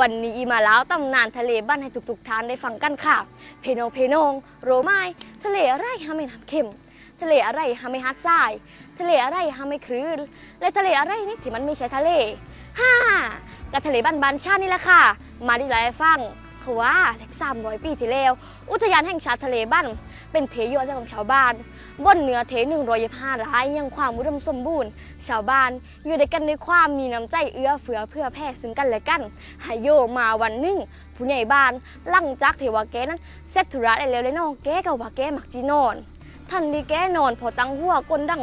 วันนี้อีมาแล้วตำนานทะเลบ้านให้ทุกๆท่านได้ฟังกันค่ะ เพนองเพนองโรไมายทะเลอะไรฮาไม่น้ำเค็ม ทะเลอะไรฮาไม่ฮัดทราย ทะเลอะไรฮาไม่คลื่นและทะเลอะไรนี่ที่มันไม่ใช่ทะเลฮ่ากับทะเลบ้านบ้านชาตินี่แหละค่ะ มาดีไลฟ์ฟัง เขาว่าเล็กสามร้อยปีที่แล้ว อุทยานแห่งชาติทะเลบ้านเป็นเทยอดของชาวบ้าน บนเหนือเทหนึ่งร้อยห้าไร่ยังความอุดมสมบูรณ์ ชาวบ้านอยู่ด้วยกันในความมีน้ำใจเอื้อเฟื้อเพื่อแผ่ซึ่งกันและกันหายโยมาวันหนึ่งผู้ใหญ่บ้านหลังจากเทวาแกนั้นเสร็จธุระได้แล้วเลยน้องแกก็ว่าแกมักจีนอนทันทีแกนอนพอตั้งหัวก้นดัง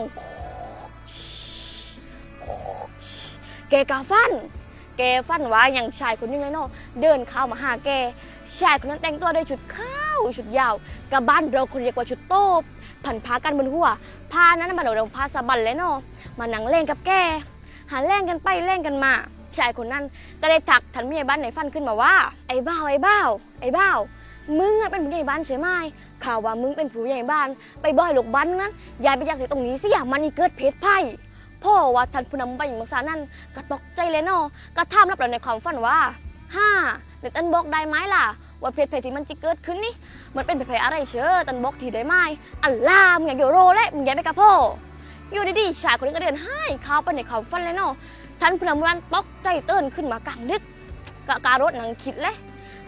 แกกาฟัน กฟันว่าอย่างชายคนนึงเลยเนาะเดินเข้ามาหาแกชายคนนั้นแต่งตัวด้วยชุดข้าวชุดยาวกับบ้านเราคนเรียกว่าชุดโต๊บผันพากันบนหัวพานั้นมาเราพาสะบันเลยเนาะมานั่งเล่นกับแกหาเล่นกันไปเล่นกันมาชายคนนั้นก็ได้ทักทันผู้ใหญ่บ้านในฟันขึ้นมาว่า ไอ้บ้าวไอ้บ้าวไอ้บ้าวมึงเป็นผู้ใหญ่บ้านใช่ไหมข่าวว่ามึงเป็นผู้ใหญ่บ้าน ไปบ่อยหลกบ้านนั้นยายไปจากที่ตรงนี้สิอย่ามันนี่เกิดเพศภัยพ่ พ่อว่าท่านผู้นำบัญญัติมักษานั่นก็ตกใจเลยเนาะก็ถามรับเราในความฝันว่าฮ่าเดี๋ยวตันบอกได้ไหมล่ะ ว่าเพศภัยที่มันจะเกิดขึ้นนี่มันเป็นเพศภัยอะไรเชื่อตันบอกทีได้ไหมอัลลามึงอย่ากอยู่โรและมึงอยากไปกับพ่ออยู่ดีๆชายคนนี้ก็เดินให้เข้าไปในความฝันเลยเนาะท่านผู้นำบัญญัติตกใจเตือนขึ้นมากลางดึกกะการถนังคิดเลย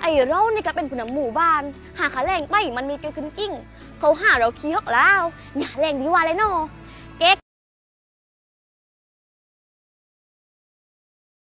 ไอ้เรานี่ก็เป็นผู้นำหมู่บ้าน หาขาแรงไปมันมีเกิดขึ้นจริงเขาหาเราขี้ฮอกแล้วอย่าแรงดีว่าเลยเนาะ